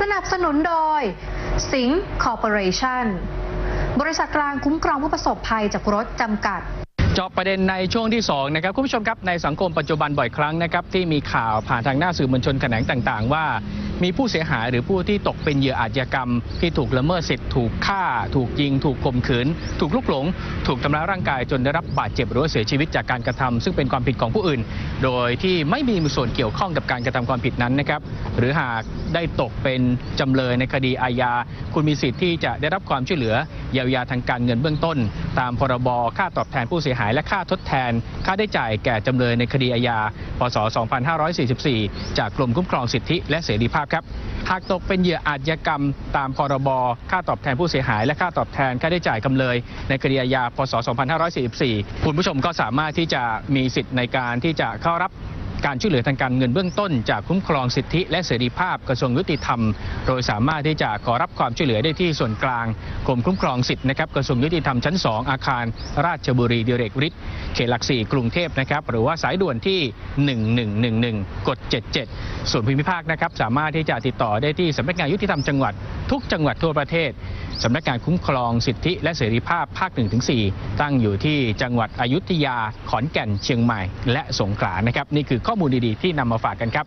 สนับสนุนโดย สิงห์คอร์ปอเรชั่น บริษัทกลางคุ้มครองผู้ประสบภัยจากรถจำกัด จาะประเด็นในช่วงที่2นะครับคุณผู้ชมครับในสังคมปัจจุบันบ่อยครั้งนะครับที่มีข่าวผ่านทางหน้าสื่อมวลชนแขนงต่าง ๆ ว่า มีผู้เสียหายหรือผู้ที่ตกเป็นเหยื่ออาชญากรรม ที่ถูกละเมิดสิทธิ์ถูกฆ่า ถูกยิง ถูกข่มขืน ถูกลุกหลง ถูกทำร้ายร่างกายจนได้รับบาดเจ็บหรือเสียชีวิตจากการกระทำซึ่งเป็นความผิดของผู้อื่น โดยที่ไม่มีส่วนเกี่ยวข้องกับการกระทำความผิดนั้นนะครับหรือหากได้ตกเป็นจำเลยในคดีอาญาคุณมีสิทธิ์ที่จะได้รับความช่วยเหลือ เยียวยาทางการเงินเบื้องต้น ตามพรบค่าตอบแทนผู้เสียหาย และค่าทดแทน ค่าได้จ่ายแก่จำเลยในคดีอาญาพศ 2544 จากกรมคุ้มครองสิทธิและเสรีภาพครับหากตกเป็นเหยื่ออาชญากรรม ตามพรบค่าตอบแทนผู้เสียหาย และค่าตอบแทนค่าได้จ่ายจำเลย ในคดีอาญาพศ 2544 คุณผู้ชมก็สามารถที่จะมีสิทธิ์ในการที่จะเข้ารับ การช่วยเหลือทางการเงินเบื้องต้น จากคุ้มครองสิทธิและเสรีภาพกระทรวงยุติธรรม โดยสามารถที่จะขอรับความช่วยเหลือได้ที่ส่วนกลางกรมคุ้มครองสิทธินะครับกระทรวงยุติธรรมชั้น 2 อาคารราชบุรีดิเรกฤทธิ์ เขตหลักสี่กรุงเทพนะครับหรือว่าสายด่วนที่ 1111 กด 77 ส่วนภูมิภาคนะครับสามารถที่จะติดต่อได้ที่สำนักงานยุติธรรมจังหวัด ทุกจังหวัดทั่วประเทศสำนักงานคุ้มครองสิทธิและเสรีภาพภาค 1-4 ตั้งอยู่ที่จังหวัดอยุธยา ขอนแก่น เชียงใหม่ และสงขลานะครับ นี่คือข้อมูลดีๆ ที่นำมาฝากกันครับ